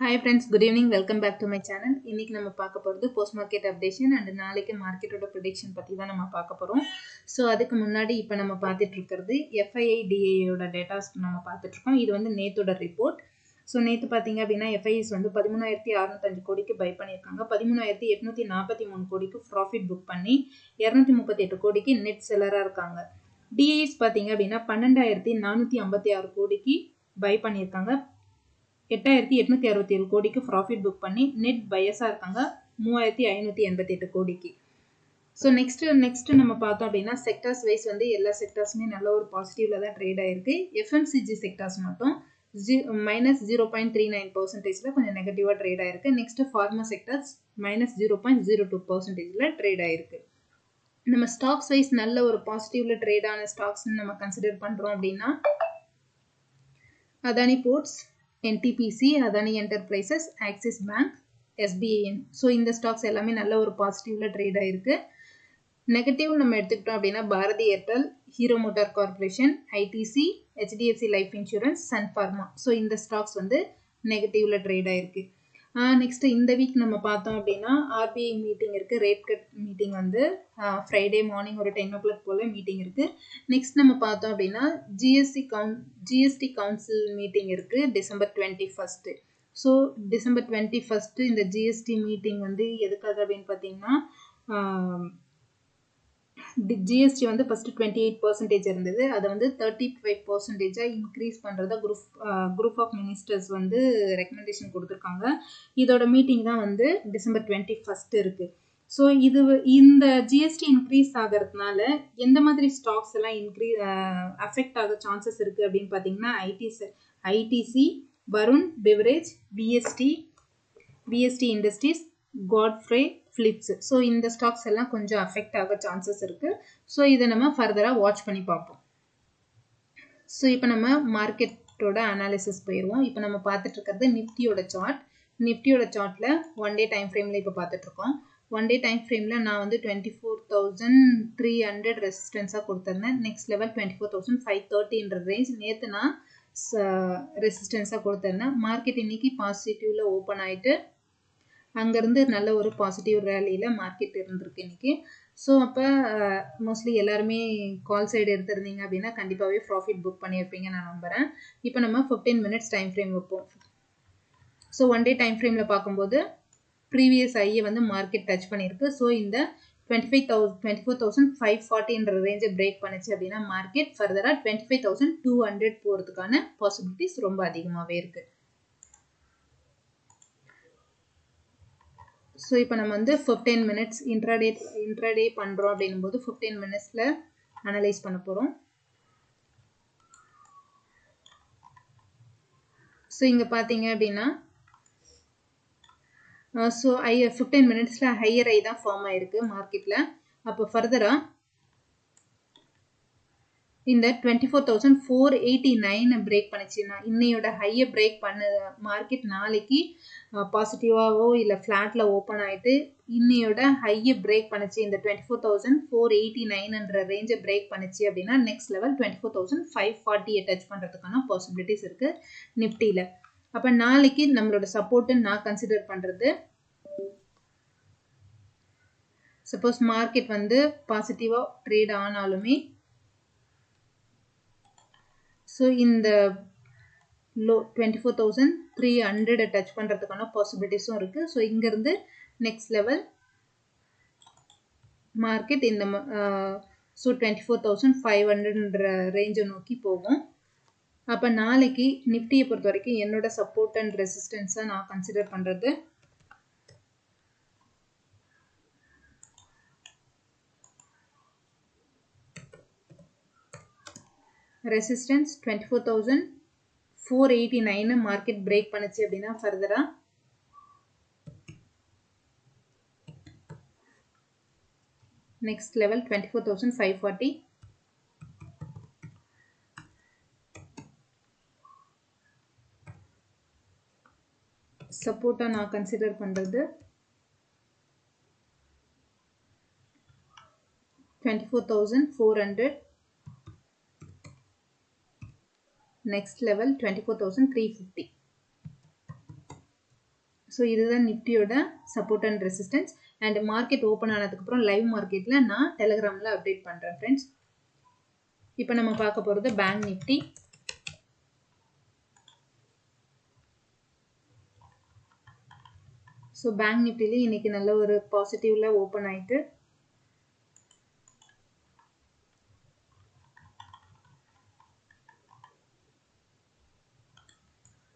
Hi friends good evening welcome back to my channel இன்றைக்கி நம்ம பார்க்க போகிறது போஸ்ட் மார்க்கெட் அப்டேஷன் அண்ட் நாளைக்கு மார்க்கெட்டோட ப்ரொடிக்ஷன் பற்றி தான் நம்ம பார்க்க போகிறோம் ஸோ அதுக்கு முன்னாடி இப்போ நம்ம பார்த்துட்டு இருக்கிறது எஃப்ஐஐ டிஏயோட டேட்டாஸ் நம்ம பார்த்துட்ருக்கோம் இது வந்து நேத்தோட ரிப்போர்ட் ஸோ நேற்று பார்த்தீங்க அப்படின்னா எஃப்ஐஎஸ் வந்து பதிமூணாயிரத்தி அறுநூத்தஞ்சு கோடிக்கு பை பண்ணியிருக்காங்க. பதிமூணாயிரத்தி எட்நூற்றி நாற்பத்தி மூணு கோடிக்கு ப்ராஃபிட் புக் பண்ணி இரநூத்தி முப்பத்தி எட்டு கோடிக்கு நெட் செல்லராக இருக்காங்க. டிஏஎஸ் பார்த்தீங்க அப்படின்னா பன்னெண்டாயிரத்தி நானூற்றி ஐம்பத்தி ஆறு கோடிக்கு பை பண்ணியிருக்காங்க. எட்டாயிரத்தி எட்நூற்றி அறுபத்தி ஏழு கோடிக்கு ப்ராஃபிட் புக் பண்ணி நெட் பயஸாக இருக்காங்க மூவாயிரத்தி ஐநூற்றி எண்பத்தி எட்டு கோடிக்கு. ஸோ நெக்ஸ்ட்டு நெக்ஸ்ட்டு நம்ம பார்த்தோம் அப்படின்னா செக்டர்ஸ் வைஸ் வந்து எல்லா செக்டர்ஸுமே நல்ல ஒரு பாசிட்டிவில் தான் ட்ரேட் ஆயிருக்கு. எஃப்எம்சிஜி செக்டர்ஸ் மட்டும் G minus zero point three nine பர்சன்டேஜில் கொஞ்சம் நெகட்டிவாக ட்ரேட் ஆயிருக்கு. Next pharma sectors minus zero point zero two பர்சன்டேஜில் ட்ரேட் ஆயிருக்கு. நம்ம ஸ்டாக்ஸ் வைஸ் நல்ல ஒரு பாசிட்டிவில் ட்ரேட் ஆன ஸ்டாக்ஸ்னு நம்ம கன்சிடர் பண்ணுறோம் அப்படின்னா Adani ports NTPC Adani enterprises Axis bank SBIN so இந்த ஸ்டாக்ஸ் எல்லாமே நல்ல ஒரு பாசிட்டிவில் ட்ரேட் ஆகிருக்கு நெகட்டிவ் நம்ம எடுத்துக்கிட்டோம் அப்படின்னா Bharti Airtel Hero motor corporation ITC HDFC life insurance Sun Pharma so இந்த ஸ்டாக்ஸ் வந்து நெகட்டிவ்ல ட்ரேட் ஆயிருக்கு. நெக்ஸ்ட்டு இந்த வீக் நம்ம பார்த்தோம் அப்படின்னா ஆர்பிஐ மீட்டிங் இருக்குது ரேட் கட் மீட்டிங் வந்து ஃப்ரைடே மார்னிங் ஒரு டென் ஓ கிளாக் போல் மீட்டிங் இருக்குது நெக்ஸ்ட் நம்ம பார்த்தோம் அப்படின்னா GST council GST council meeting இருக்குது December twenty first so December twenty first இந்த ஜிஎஸ்டி மீட்டிங் வந்து எதுக்காக அப்படின்னு பார்த்தீங்கன்னா ஜிஎஸ்டி வந்து ஃபஸ்ட்டு டுவெண்ட்டி எயிட் பர்சன்டேஜ் இருந்தது. அதை வந்து தேர்ட்டி ஃபைவ் பர்சன்டேஜாக இன்க்ரீஸ் பண்ணுறதா குரூப் குரூப் ஆஃப் மினிஸ்டர்ஸ் வந்து ரெக்கமெண்டேஷன் கொடுத்துருக்காங்க. இதோட மீட்டிங் தான் வந்து டிசம்பர் டுவெண்ட்டி ஃபஸ்ட் இருக்குது ஸோ இது இந்த ஜிஎஸ்டி இன்க்ரீஸ் ஆகிறதுனால எந்த மாதிரி ஸ்டாக்ஸ் எல்லாம் இன்க்ரீ அஃபெக்ட் ஆக சான்சஸ் இருக்குது அப்படின்னு பார்த்தீங்கன்னா ITC ITC Varun beverage VST VST industries Godfrey Phillips so இந்த ஸ்டாக்ஸ் எல்லாம் கொஞ்சம் அஃபெக்ட் ஆக சான்சஸ் இருக்குது ஸோ இதை நம்ம ஃபர்தராக வாட்ச் பண்ணி பார்ப்போம். ஸோ இப்போ நம்ம மார்க்கெட்டோட அனாலிசிஸ் போயிடுவோம் இப்போ நம்ம பார்த்துட்டு இருக்கிறது நிஃப்டியோட சார்ட் நிஃப்டியோட சார்ட்டில் ஒன் டே டைம் ஃப்ரேமில் இப்போ பார்த்துட்ருக்கோம் ஒன் டே டைம் ஃப்ரேமில் நான் வந்து twenty four thousand three hundred ரெசிஸ்டன்ஸாக கொடுத்துருந்தேன். Next level twenty four thousand five தேர்ட்டின்ற range நேற்று நான் ரெசிஸ்டன்ஸாக கொடுத்துருந்தேன். மார்க்கெட் இன்னைக்கு பாசிட்டிவில் ஓப்பன் ஆகிட்டு அங்கேருந்து நல்ல ஒரு பாசிட்டிவ் ரேலியில் மார்க்கெட் இருந்திருக்கு இன்னைக்கு. ஸோ அப்போ மோஸ்ட்லி எல்லாருமே கால் சைடு எடுத்திருந்தீங்க அப்படின்னா கண்டிப்பாகவே ப்ராஃபிட் புக் பண்ணியிருப்பீங்க நான் நம்புகிறேன் இப்போ நம்ம ஃபிஃப்டீன் மினிட்ஸ் டைம் ஃப்ரேம் வைப்போம். ஸோ ஒன் டே டைம் ஃப்ரேமில் பார்க்கும்போது ப்ரீவியஸ் ஐயை வந்து மார்க்கெட் டச் பண்ணியிருக்கு. ஸோ இந்த twenty five thousand twenty four thousand five ஃபார்ட்டின்ற ரேஞ்சை பிரேக் பண்ணிச்சு அப்படின்னா மார்க்கெட் ஃபர்தராக twenty five thousand two hundred போகிறதுக்கான பாசிபிலிட்டிஸ் ரொம்ப அதிகமாகவே இருக்குது ஸோ இப்போ நம்ம வந்து ஃபிஃப்டீன் மினிட்ஸ் இன்ட்ராடே இன்ட்ராடே பண்ணுறோம் அப்படின்னும் போது ஃபிஃப்டீன் மினிட்ஸில் அனலைஸ் பண்ண போகிறோம் ஸோ இங்கே பார்த்தீங்க அப்படின்னா ஸோ ஐ ஃபிஃப்டீன் மினிட்ஸில் ஹையர் ஐ தான் ஃபார்ம் ஆயிருக்கு மார்க்கெட்டில் அப்போ ஃபர்தராக இந்த twenty four thousand four eighty நைனை பிரேக் பண்ணிச்சுன்னா இன்னையோட ஹையை பிரேக் பண்ண மார்க்கெட் நாளைக்கு பாசிட்டிவாகவோ இல்லை ஃப்ளாட்டில் ஓப்பன் ஆகிட்டு இன்னையோட ஹையை பிரேக் பண்ணிச்சு. இந்த twenty four thousand four eighty நைன்ன்ற ரேஞ்சை பிரேக் பண்ணிச்சு அப்படின்னா next level twenty four thousand five ஃபார்ட்டியை touch பண்ணுறதுக்கான பாசிபிலிட்டிஸ் இருக்குது நிஃப்டியில் அப்போ நாளைக்கு நம்மளோட சப்போர்ட்டுன்னு நான் கன்சிடர் பண்ணுறது சப்போஸ் மார்க்கெட் வந்து பாசிட்டிவாக ட்ரேட் ஆனாலுமே ஸோ இந்த low twenty four thousand three ஹண்ட்ரடை touch பண்ணுறதுக்கான பாசிபிலிட்டிஸும் இருக்குது ஸோ இங்கேருந்து நெக்ஸ்ட் லெவல் மார்க்கெட் இந்த so twenty four thousand five ஹண்ட்ரட்ன்ற ரேஞ்சை நோக்கி போகும். அப்போ நாளைக்கு நிஃப்டியை பொறுத்த வரைக்கும் என்னோட சப்போர்ட் அண்ட் ரெசிஸ்டன்ஸை நான் கன்சிடர் பண்ணுறது resistance twenty four thousand four eighty nine market break பண்ணுச்சு அப்படின்னா ஃபர்தராக next level twenty four thousand five forty சப்போர்ட்டாக நான் கன்சிடர் பண்ணுறது twenty four thousand four hundred next level 24350 so இதுதான் நிஃப்டியோட support and resistance and market open ஆனதுக்கப்புறம் live மார்க்கெட்டில் நான் டெலகிராமில் அப்டேட் பண்ணுறேன் ஃப்ரெண்ட்ஸ் இப்போ நம்ம பார்க்க போகிறது பேங்க் நிஃப்டி ஸோ பேங்க் நிஃப்டிலே இன்னைக்கு நல்ல ஒரு பாசிட்டிவில் ஓப்பன் ஆகிட்டு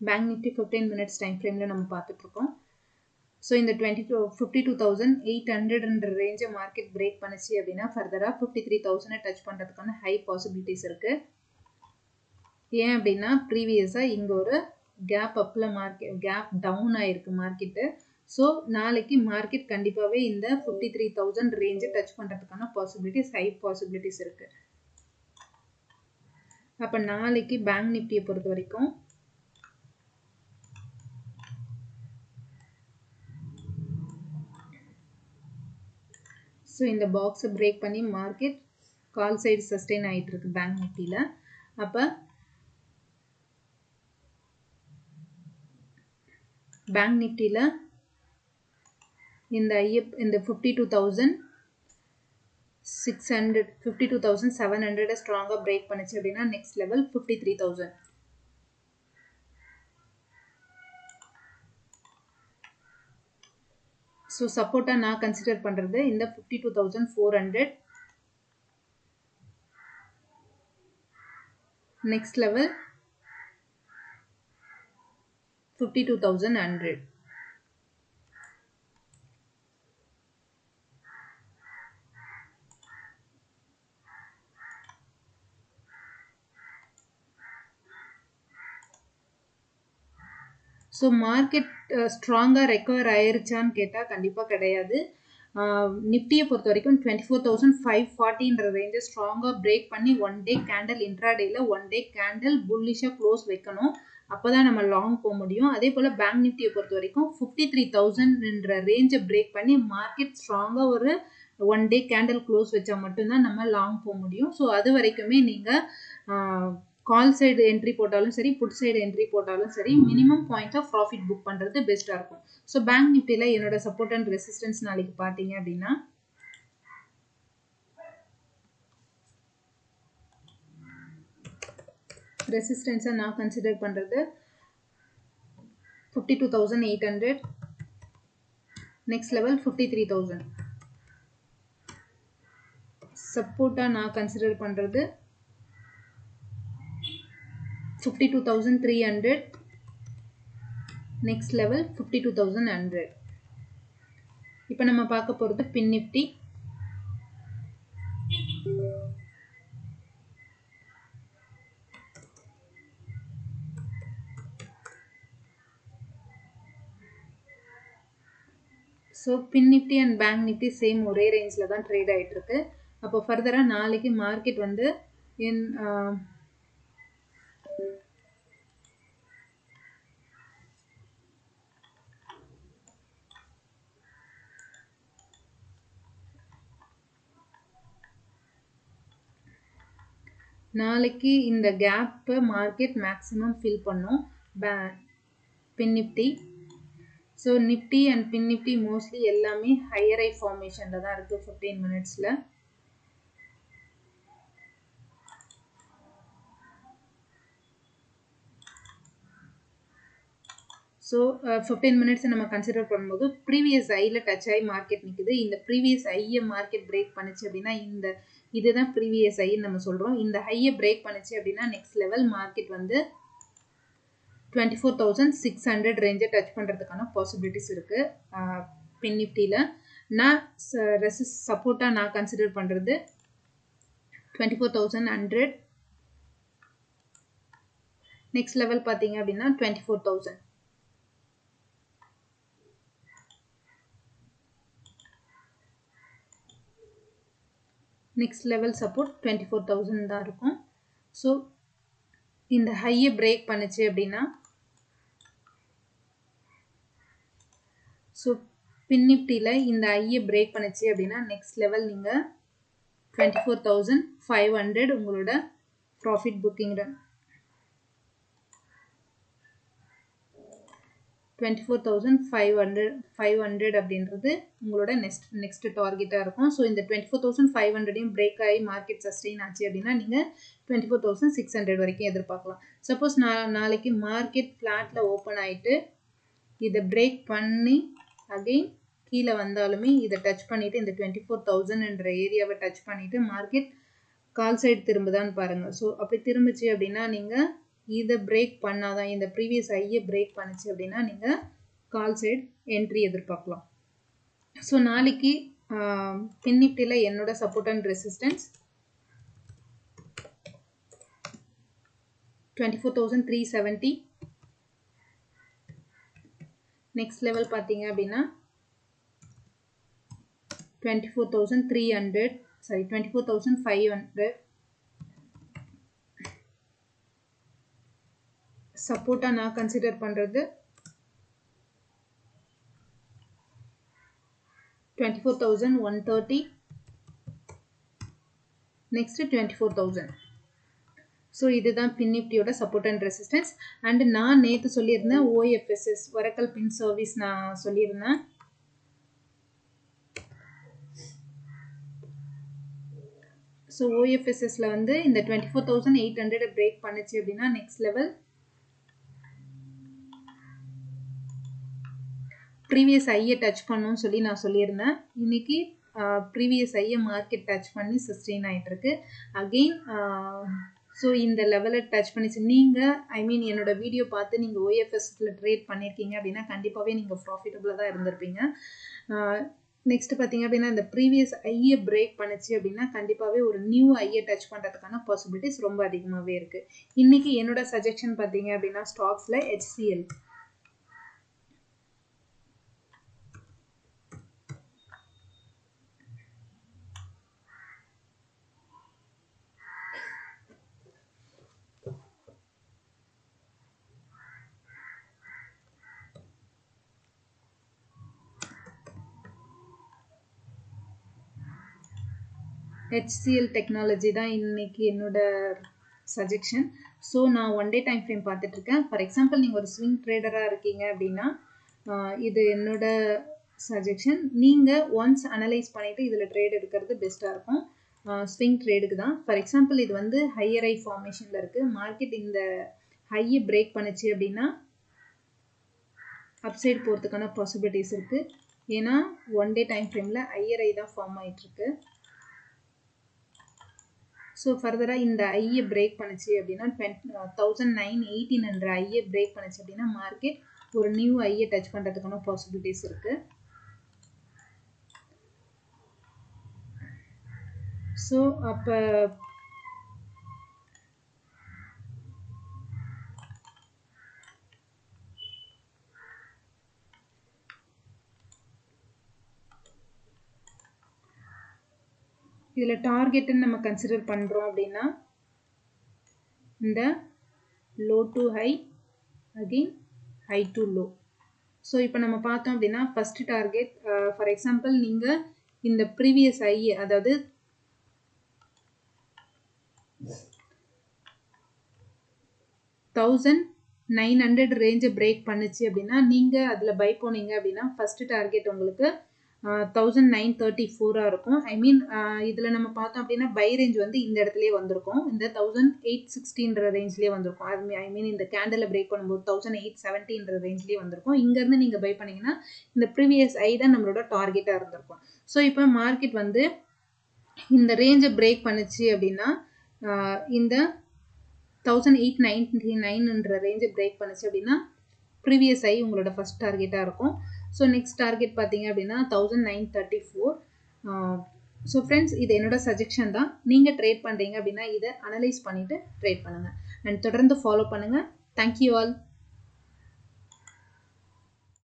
bank Nifty fifteen minutes time ஃப்ரேமில் நம்ம பார்த்துட்ருக்கோம். ஸோ இந்த twenty two fifty two thousand eight ஹண்ட்ரட்ன்ற ரேஞ்சை மார்க்கெட் பிரேக் பண்ணுச்சு அப்படின்னா ஃபர்தராக ஃபிஃப்டி த்ரீ தௌசண்டை டச் பண்ணுறதுக்கான ஹை பாசிபிலிட்டிஸ் இருக்குது ஏன் அப்படின்னா ப்ரீவியஸாக இங்கே ஒரு கேப் அப்பில் மார்க்கெட் கேப் டவுன் ஆகிருக்கு மார்க்கெட்டு ஸோ நாளைக்கு மார்க்கெட் கண்டிப்பாகவே இந்த ஃபிஃப்டி த்ரீ தௌசண்ட் ரேஞ்சை டச் பண்ணுறதுக்கான பாசிபிலிட்டிஸ் ஹை பாசிபிலிட்டிஸ் இருக்குது அப்போ நாளைக்கு பேங்க் நிஃப்டியை பொறுத்த வரைக்கும் ஸோ இந்த பாக்ஸை பிரேக் பண்ணி மார்க்கெட் கால் சைடு சஸ்டெயின் ஆகிட்டு இருக்கு பேங்க் நிஃப்டியில் அப்போ பேங்க் நிஃப்டியில் இந்த ஐஎப் இந்த fifty two thousand six hundred fifty two thousand seven ஹண்ட்ரடை ஸ்ட்ராங்காக பிரேக் பண்ணிச்சு அப்படின்னா next level fifty three thousand so சப்போர்ட்டாக நான் கன்சிடர் பண்ணுறது இந்த fifty two thousand four hundred next level fifty two thousand hundred so market ஸ்ட்ராங்காக recover ஆயிருச்சான்னு கேட்டால் கண்டிப்பாக கிடையாது. நிஃப்டியை பொறுத்த வரைக்கும் டுவெண்ட்டி ஃபோர் தௌசண்ட் ஃபைவ் ஃபார்ட்டின்ற ரேஞ்சை ஸ்ட்ராங்காக பிரேக் பண்ணி ஒன் டே கேண்டில் இன்ட்ராடேயில் ஒன் டே கேண்டில் புல்லிஷாக க்ளோஸ் வைக்கணும். அப்போ தான் நம்ம லாங் போக முடியும். அதே போல் பேங்க் நிஃப்டியை பொறுத்த வரைக்கும் ஃபிஃப்டி த்ரீ தௌசண்ட்ன்ற ரேஞ்சை பிரேக் பண்ணி மார்க்கெட் ஸ்ட்ராங்காக ஒரு ஒன் டே கேண்டில் க்ளோஸ் வச்சா மட்டும்தான் நம்ம லாங் போக முடியும். ஸோ அது வரைக்குமே நீங்கள் கால் சைடு என்ட்ரி போட்டாலும் சரி புட் சைடு என்ட்ரி போட்டாலும் சரி minimum point of profit book பண்ணுறது பெஸ்ட்டாக இருக்கும். ஸோ பேங்க் நிஃப்டியில் என்னோட சப்போர்ட் அண்ட் ரெசிஸ்டன்ஸ் நாளைக்கு பார்த்தீங்க அப்படின்னா ரெசிஸ்டன்ஸை நான் கன்சிடர் பண்ணுறது fifty two thousand eight hundred next level fifty three thousand சப்போர்ட்டாக நான் கன்சிடர் பண்ணுறது fifty two thousand three hundred next level fifty two thousand hundred இப்போ நம்ம பார்க்க போகிறது fin nifty so fin nifty and bank nifty same ஒரே ரேஞ்சில் தான் ட்ரேட் ஆகிட்டுருக்கு அப்போ ஃபர்தராக நாளைக்கு மார்க்கெட் வந்து என் நாளைக்கு இந்த கேப்பை மார்க்கெட் மேக்ஸிமம் ஃபில் பண்ணும். பே fin nifty so nifty and fin nifty mostly எல்லாமே ஹையர் ஐ ஃபார்மேஷனில் தான் இருக்குது ஃபிஃப்டீன் மினிட்ஸில் ஸோ ஃபிஃப்டீன் மினிட்ஸ் நம்ம கன்சிடர் பண்ணும்போது ப்ரீவியஸ் ஐயில் டச் ஆகி மார்க்கெட் நிற்குது இந்த ப்ரீவியஸ் ஐயை மார்க்கெட் பிரேக் பண்ணுச்சு அப்படின்னா இந்த இதுதான் ப்ரீவியஸ் ஐன்னு நம்ம சொல்கிறோம் இந்த ஹையை பிரேக் பண்ணுச்சு அப்படின்னா நெக்ஸ்ட் லெவல் மார்க்கெட் வந்து twenty four thousand six hundred ரேஞ்சை touch பண்ணுறதுக்கான பாசிபிலிட்டிஸ் இருக்குது பின் நிஃப்டியில் நான் ரெசிஸ் சப்போர்ட்டாக நான் கன்சிடர் பண்ணுறது twenty four thousand hundred next level பார்த்தீங்க அப்படின்னா twenty four thousand next level support twenty four thousand தான் இருக்கும். ஸோ இந்த ஹையை பிரேக் பண்ணுச்சு அப்படின்னா ஸோ பின் நிஃப்டியில் இந்த ஐயை பிரேக் பண்ணுச்சு அப்படின்னா நெக்ஸ்ட் லெவல் நீங்கள் twenty four thousand five hundred உங்களோட profit booking run twenty four thousand five hundred five hundred அப்படின்றது உங்களோட நெக்ஸ்ட் நெக்ஸ்ட் டார்கெட்டாக இருக்கும். ஸோ இந்த டுவெண்ட்டி ஃபோர் தௌசண்ட் ஃபைவ் ஹண்ட்ரடையும் பிரேக் ஆகி மார்க்கெட் சஸ்டெயின் ஆச்சு அப்படின்னா நீங்கள் twenty four thousand six hundred வரைக்கும் எதிர்பார்க்கலாம். சப்போஸ் நான் நாளைக்கு மார்க்கெட் ஃப்ளாட்டில் ஓப்பன் ஆகிட்டு இதை பிரேக் பண்ணி அகெயின் கீழே வந்தாலுமே இதை டச் பண்ணிவிட்டு இந்த டுவெண்ட்டி ஃபோர் தௌசண்ட்ன்ற ஏரியாவை டச் பண்ணிவிட்டு மார்க்கெட் கால் சைடு திரும்புதான்னு பாருங்கள் ஸோ அப்படி திரும்பிச்சு அப்படின்னா நீங்கள் இதை பிரேக் பண்ணாதான் இந்த ப்ரீவியஸ் ஐயை பிரேக் பண்ணுச்சு அப்படின்னா நீங்கள் கால் சைடு என்ட்ரி எதிர்பார்க்கலாம். ஸோ நாளைக்கு பின் நிஃப்டியில் என்னோட support and resistance twenty four thousand three seventy next level பார்த்தீங்க அப்படின்னா twenty four thousand three hundred sorry twenty four thousand five hundred சப்போர்ட்டாக நான் கன்சிடர் பண்ணுறது twenty four thousand one thirty next twenty four thousand so இதுதான் fin நிஃப்டியோட support and resistance and நான் நேற்று சொல்லியிருந்தேன் ஓஎஃப்எஸ்எஸ் ஒரக்கல் பின் சர்வீஸ் நான் சொல்லியிருந்தேன். ஸோ ஓஎஃப்எஸ்எஸில் வந்து இந்த twenty four thousand eight hundred break பண்ணுச்சு அப்படின்னா நெக்ஸ்ட் லெவல் ப்ரீவியஸ் ஐயை டச் பண்ணுன்னு சொல்லி நான் சொல்லியிருந்தேன். இன்னைக்கு ப்ரீவியஸ் ஐயை மார்க்கெட் டச் பண்ணி சஸ்டெயின் ஆகிட்டுருக்கு அகெயின் ஸோ இந்த லெவலை டச் பண்ணிச்சு நீங்கள் ஐ மீன் என்னோட வீடியோ பார்த்து நீங்கள் ஓஎஃப்எஸ்ல ட்ரேட் பண்ணியிருக்கீங்க அப்படின்னா கண்டிப்பாகவே நீங்கள் ப்ராஃபிட்டபுளாக தான் இருந்திருப்பீங்க. நெக்ஸ்ட் பார்த்தீங்க அப்படின்னா இந்த ப்ரீவியஸ் ஐயை பிரேக் பண்ணுச்சு அப்படின்னா கண்டிப்பாகவே ஒரு நியூ ஐயை டச் பண்ணுறதுக்கான பாசிபிலிட்டிஸ் ரொம்ப அதிகமாகவே இருக்குது இன்றைக்கி என்னோட சஜஷன் பார்த்தீங்க அப்படின்னா ஸ்டாக்ஸில் ஹெச்சிஎல் ஹெச்சிஎல் டெக்னாலஜி தான் இன்னைக்கு என்னோட சஜெக்ஷன் ஸோ நான் ஒன் டே டைம் ஃப்ரேம் பார்த்துட்ருக்கேன் ஃபார் எக்ஸாம்பிள் நீங்கள் ஒரு ஸ்விங் ட்ரேடராக இருக்கீங்க அப்படின்னா இது என்னோட சஜெக்ஷன் நீங்கள் ஒன்ஸ் அனலைஸ் பண்ணிவிட்டு இதில் ட்ரேட் எடுக்கிறது பெஸ்ட்டாக இருக்கும். ஸ்விங் ட்ரேடுக்கு தான். ஃபார் எக்ஸாம்பிள் இது வந்து ஹையர் ஐ ஃபார்மேஷனில் இருக்குது மார்க்கெட் இந்த ஹையை பிரேக் பண்ணுச்சு அப்படின்னா அப்சைட் போகிறதுக்கான பாசிபிலிட்டிஸ் இருக்குது ஏன்னா ஒன் டே டைம் ஃப்ரேமில் ஐயர் ஐ தான் ஃபார்ம் ஆகிட்டுருக்கு ஸோ ஃபர்தராக இந்த ஐயை பிரேக் பண்ணுச்சு அப்படின்னா டுவெண்ட் தௌசண்ட் நைன் எயிட்டீன்ன்ற ஐயை பிரேக் பண்ணுச்சு அப்படின்னா மார்க்கெட் ஒரு நியூ ஐயை டச் பண்ணுறதுக்கான பாசிபிலிட்டிஸ் இருக்குது ஸோ அப்போ இதில் டார்கெட்டுன்னு நம்ம கன்சிடர் பண்ணுறோம் அப்படின்னா இந்த low to high again high to low so இப்போ நம்ம பார்த்தோம் அப்படின்னா ஃபஸ்ட்டு டார்கெட் ஃபார் எக்ஸாம்பிள் நீங்கள் இந்த ப்ரீவியஸ் ஐ அதாவது தௌசண்ட் நைன் ஹண்ட்ரட் ரேஞ்சை பிரேக் பண்ணுச்சு அப்படின்னா நீங்கள் அதில் பை போனீங்க அப்படின்னா ஃபஸ்ட்டு டார்கெட் உங்களுக்கு தௌசண்ட் நைன் தேர்ட்டி ஃபோராக இருக்கும். ஐ மீன் இதில் நம்ம பார்த்தோம் அப்படின்னா பை ரேஞ்ச் வந்து இந்த இடத்துலேயே வந்திருக்கும். இந்த தௌசண்ட் எயிட் சிக்ஸ்டின்ற ரேஞ்ச்லேயே வந்திருக்கும். அது ஐ மீன் இந்த கேண்டலில் பிரேக் பண்ணும்போது தௌசண்ட் எயிட் செவன்ட்டின்ற ரேஞ்ச்லேயே வந்திருக்கும். இங்கேருந்து நீங்கள் பை பண்ணிங்கன்னா இந்த ப்ரீவியஸ் ஐ தான் நம்மளோட டார்கெட்டாக இருந்திருக்கும். ஸோ இப்போ மார்க்கெட் வந்து இந்த ரேஞ்சை பிரேக் பண்ணுச்சு அப்படின்னா இந்த தௌசண்ட் எயிட் நைன்டி நைன்ன்ற ரேஞ்சை பிரேக் பண்ணுச்சு அப்படின்னா ப்ரீவியஸ் ஐ உங்களோட ஃபஸ்ட் டார்கெட்டாக இருக்கும். ஸோ நெக்ஸ்ட் டார்கெட் பார்த்தீங்க அப்படின்னா thousand nine thirty four so friends இது என்னோட சஜெக்ஷன் தான். நீங்கள் ட்ரேட் பண்ணுறீங்க அப்படின்னா இதை அனலைஸ் பண்ணிவிட்டு ட்ரேட் பண்ணுங்கள் அண்ட் தொடர்ந்து ஃபாலோ பண்ணுங்கள் தேங்க்யூ ஆல்